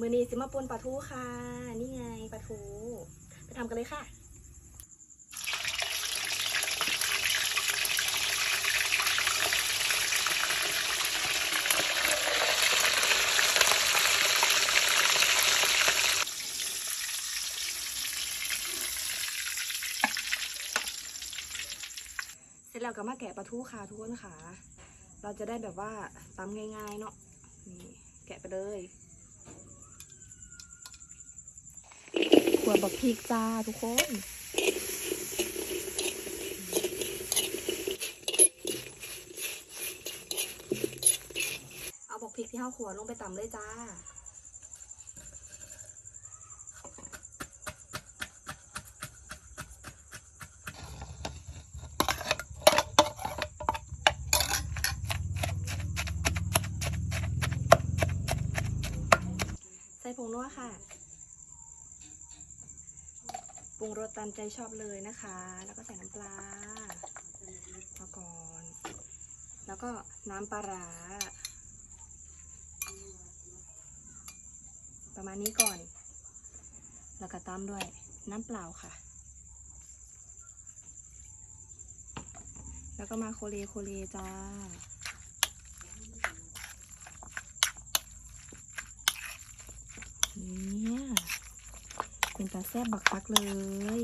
มือนี้สิมาปนปลาทูค่ะ นี่ไงปลาทู ไปทำกันเลยค่ะ เสร็จแล้วก็มาแกะปลาทูค่ะทุกคนค่ะ เราจะได้แบบว่าตำง่ายๆเนาะนี่แกะไปเลย ขวบักพริกจ้าทุกคนเอาบักพริกที่ห้าขวลงไปตำเลยจ้าใส่ผงนัวค่ะ รุงรสตามใจชอบเลยนะคะ แล้วก็ใส่น้ำปลาเอาก่อน แล้วก็น้ำปลาร้าประมาณนี้ก่อน แล้วก็ตามด้วยน้ำเปล่าค่ะ แล้วก็มาโคเลโคเลจ้าเนี่ย เป็นตาแซ่บบักคักเลย